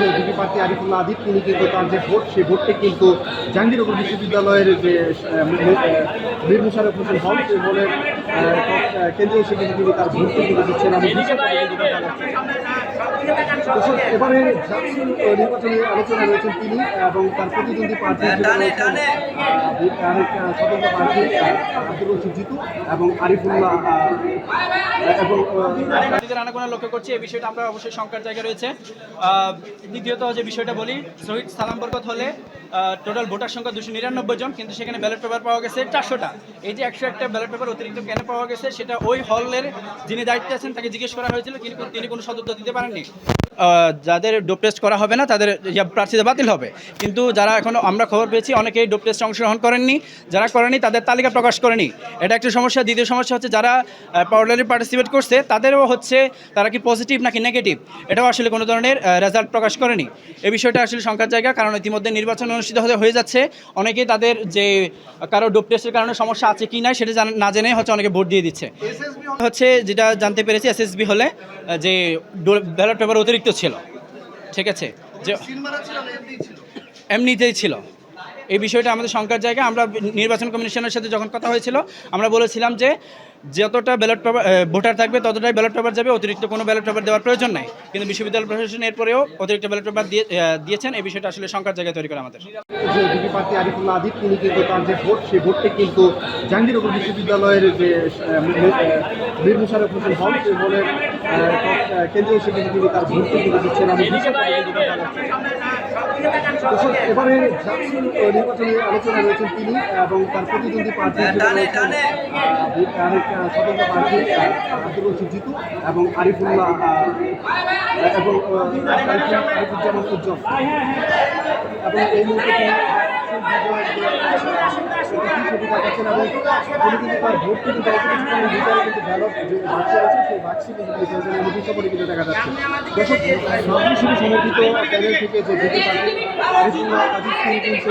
যে বিপি প্রার্থী আরিফুল্লাহ আদিব তিনি কিন্তু তার যে ভোট সেই ভোটটি কিন্তু জাহাঙ্গীরনগর বিশ্ববিদ্যালয়ের যে মীর মুশারফ হোসেন হল সেই হলের কেন্দ্রীয় সেখানে তিনি তার ভোটটি কিন্তু দিচ্ছেন। আমি কিন্তু এবারে নির্বাচনী আলোচনা রয়েছেন তিনি এবং তার প্রতিদ্বন্দ্বী প্রার্থী আহ, স্বতন্ত্র প্রার্থী আব্দুল রশিদ জিতু এবং আরিফুল্লাহ এবং আহ, লক্ষ্য করছি। এই বিষয়টা আমরা অবশ্যই শঙ্কার জায়গা রয়েছে। দ্বিতীয়ত যে বিষয়টা বলি, শহীদ সালাম হলে টোটাল ভোটার সংখ্যা দুশো নিরানব্বই জন, কিন্তু সেখানে ব্যালট পেপার পাওয়া গেছে চারশোটা। এই যে একশো একটা ব্যালট পেপার অতিরিক্ত কেন পাওয়া গেছে, সেটা ওই হলের যিনি দায়িত্বে আছেন, তাকে জিজ্ঞেস করা হয়েছিল, কিন্তু তিনি কোনো সদুত্তর দিতে পারেননি। যাদের ডোপ টেস্ট করা হবে না তাদের প্রার্থীদের বাতিল হবে। কিন্তু যারা এখন আমরা খবর পেয়েছি অনেকেই ডোপ টেস্টে অংশগ্রহণ করেননি। যারা করেনি তাদের তালিকা প্রকাশ করেনি। এটা একটা সমস্যা। দ্বিতীয় সমস্যা হচ্ছে যারা পাউডারি পার্টিসিপেট করছে তাদেরও হচ্ছে তারা কি পজিটিভ নাকি নেগেটিভ এটাও আসলে কোনো ধরনের রেজাল্ট প্রকাশ করেনি। এই বিষয়টা আসলে সংখ্যার জায়গা কারণ ইতিমধ্যে নির্বাচন অনুষ্ঠিত হতে হয়ে যাচ্ছে। অনেকেই তাদের যে কারও ডোপ টেস্টের কারণে সমস্যা আছে কি না সেটা জানা- না জেনে হচ্ছে অনেকে ভোট দিয়ে দিচ্ছে। হচ্ছে যেটা জানতে পেরেছি এসএসবি হলে যে ব্যালট পেপার অতিরিক্ত ছিল ঠিক আছে? যে এমনিতেই ছিল। এই বিষয়টা আমাদের শঙ্কার জায়গা। আমরা নির্বাচন কমিশনের সাথে যখন কথা হয়েছিল আমরা বলেছিলাম যে যতটা ব্যালট পেপার ভোটার থাকবে, ততটাই ব্যালট পেপার যাবে। অতিরিক্ত কোনো ব্যালট পেপার দেওয়ার প্রয়োজন নাই। কিন্তু বিশ্ববিদ্যালয় প্রশাসন এরপরেও অতিরিক্ত ব্যালট পেপার দিয়ে দিয়েছেন। এই বিষয়টা আসলে শঙ্কার জায়গায় তৈরি করে আমাদের। প্রার্থী আদিব তিনি কিন্তু তার যে ভোট, সেই ভোটটি কিন্তু জাহাঙ্গীরনগর বিশ্ববিদ্যালয়ের যে মীর মুশারফ হোসেন হল কেন্দ্রীয় সেখানে তিনি তার ভোটটি কিন্তু দিচ্ছেন। আমি এবারে আলোচনা রয়েছেন তিনি এবং তার প্রতিদ্বন্দ্বী প্রার্থী স্বতন্ত্র প্রার্থী আব্দুল রশিদ জিতু এবং আরিফুল্লাহ এবং আরিফুজ্জামান উজ্জ্বল এবং এই মুহূর্তে এবং তিনি কিন্তু তার আছে সেই বাক্সে কিন্তু করে কিন্তু দেখা যাচ্ছে দর্শক প্যানেল থেকে যে জিতে পার্টি আরিফুল্লাহ তিনি কিন্তু